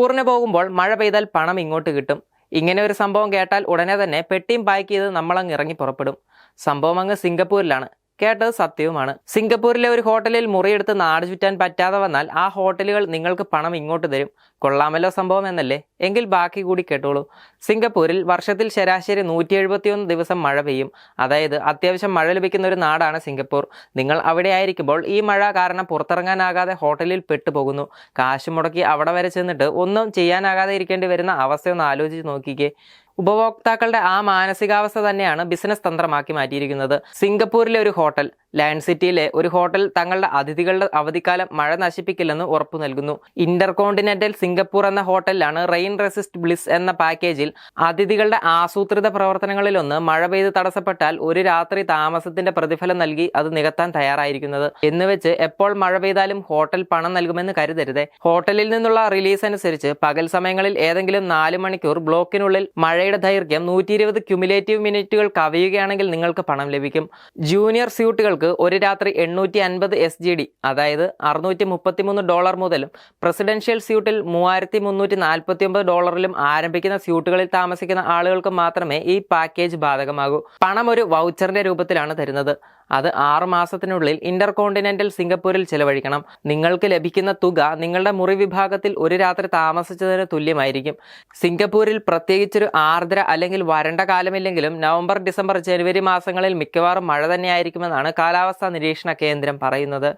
ടൂറിന് പോകുമ്പോൾ മഴ പെയ്താൽ പണം ഇങ്ങോട്ട് കിട്ടും. ഇങ്ങനെ ഒരു സംഭവം കേട്ടാൽ ഉടനെ തന്നെ പെട്ടിയും പാക്ക് ചെയ്ത് നമ്മളങ്ങ് ഇറങ്ങി പുറപ്പെടും. സംഭവം അങ്ങ് സിംഗപ്പൂരിലാണ്. കേട്ടത് സത്യവുമാണ്. സിംഗപ്പൂരിലെ ഒരു ഹോട്ടലിൽ മുറിയെടുത്ത് നാട് ചുറ്റാൻ പറ്റാതെ വന്നാൽ ആ ഹോട്ടലുകൾ നിങ്ങൾക്ക് പണം ഇങ്ങോട്ട് തരും. കൊള്ളാമല്ലോ സംഭവം എന്നല്ലേ? എങ്കിൽ ബാക്കി കൂടി കേട്ടോളൂ. സിംഗപ്പൂരിൽ വർഷത്തിൽ ശരാശരി നൂറ്റി എഴുപത്തിയൊന്ന് ദിവസം മഴ പെയ്യും. അതായത് അത്യാവശ്യം മഴ ലഭിക്കുന്ന ഒരു നാടാണ് സിംഗപ്പൂർ. നിങ്ങൾ അവിടെ ആയിരിക്കുമ്പോൾ ഈ മഴ കാരണം പുറത്തിറങ്ങാനാകാതെ ഹോട്ടലിൽ പെട്ടുപോകുന്നു. കാശ് മുടക്കി അവിടെ വരെ ചെന്നിട്ട് ഒന്നും ചെയ്യാനാകാതെ ഇരിക്കേണ്ടി വരുന്ന അവസ്ഥയൊന്ന് ആലോചിച്ച് നോക്കിക്കേ. ഉപഭോക്താക്കളുടെ ആ മാനസികാവസ്ഥ തന്നെയാണ് ബിസിനസ് തന്ത്രമാക്കി മാറ്റിയിരിക്കുന്നത്. സിംഗപ്പൂരിലെ ഒരു ഹോട്ടൽ ലാൻഡ് സിറ്റിയിലെ ഒരു ഹോട്ടൽ തങ്ങളുടെ അതിഥികളുടെ അവധിക്കാലം മഴ നശിപ്പിക്കില്ലെന്ന് ഉറപ്പു നൽകുന്നു. ഇന്റർ കോണ്ടിനെന്റൽ സിംഗപ്പൂർ എന്ന ഹോട്ടലിലാണ് റെയിൻ റെസിസ്റ്റ് ബ്ലിസ് എന്ന പാക്കേജിൽ അതിഥികളുടെ ആസൂത്രിത പ്രവർത്തനങ്ങളിലൊന്ന് മഴ പെയ്ത് തടസ്സപ്പെട്ടാൽ ഒരു രാത്രി താമസത്തിന്റെ പ്രതിഫലം നൽകി അത് നികത്താൻ തയ്യാറായിരിക്കുന്നത്. എന്നുവെച്ച് എപ്പോൾ മഴ പെയ്താലും ഹോട്ടൽ പണം നൽകുമെന്ന് കരുതരുതേ. ഹോട്ടലിൽ നിന്നുള്ള റിലീസ് അനുസരിച്ച് പകൽ സമയങ്ങളിൽ ഏതെങ്കിലും നാല് മണിക്കൂർ ബ്ലോക്കിനുള്ളിൽ മഴയുടെ ദൈർഘ്യം നൂറ്റി ഇരുപത് ക്യുമുലേറ്റീവ് മിനിറ്റുകൾ കവിയുകയാണെങ്കിൽ നിങ്ങൾക്ക് പണം ലഭിക്കും. ജൂനിയർ സ്യൂട്ടുകൾക്ക് ഒരു രാത്രി എണ്ണൂറ്റി അൻപത് എസ് ജി ഡി അതായത് അറുന്നൂറ്റി മുപ്പത്തിമൂന്ന് ഡോളർ മുതലും പ്രസിഡൻഷ്യൽ സ്യൂട്ടിൽ മൂവായിരത്തി മുന്നൂറ്റി നാൽപ്പത്തി ഒമ്പത് ഡോളറിലും ആരംഭിക്കുന്ന സ്യൂട്ടുകളിൽ താമസിക്കുന്ന ആളുകൾക്ക് മാത്രമേ ഈ പാക്കേജ് ബാധകമാകൂ. പണം ഒരു വൗച്ചറിന്റെ രൂപത്തിലാണ് തരുന്നത്. അത് ആറ് മാസത്തിനുള്ളിൽ ഇന്റർ കോണ്ടിനെന്റൽ സിംഗപ്പൂരിൽ ചെലവഴിക്കണം. നിങ്ങൾക്ക് ലഭിക്കുന്ന തുക നിങ്ങളുടെ മുറി വിഭാഗത്തിൽ ഒരു രാത്രി താമസിച്ചതിന് തുല്യമായിരിക്കും. സിംഗപ്പൂരിൽ പ്രത്യേകിച്ചൊരു ആർദ്ര അല്ലെങ്കിൽ വരണ്ട കാലമില്ലെങ്കിലും നവംബർ ഡിസംബർ ജനുവരി മാസങ്ങളിൽ മിക്കവാറും മഴ തന്നെയായിരിക്കുമെന്നാണ് കാലാവസ്ഥാ നിരീക്ഷണ കേന്ദ്രം പറയുന്നത്.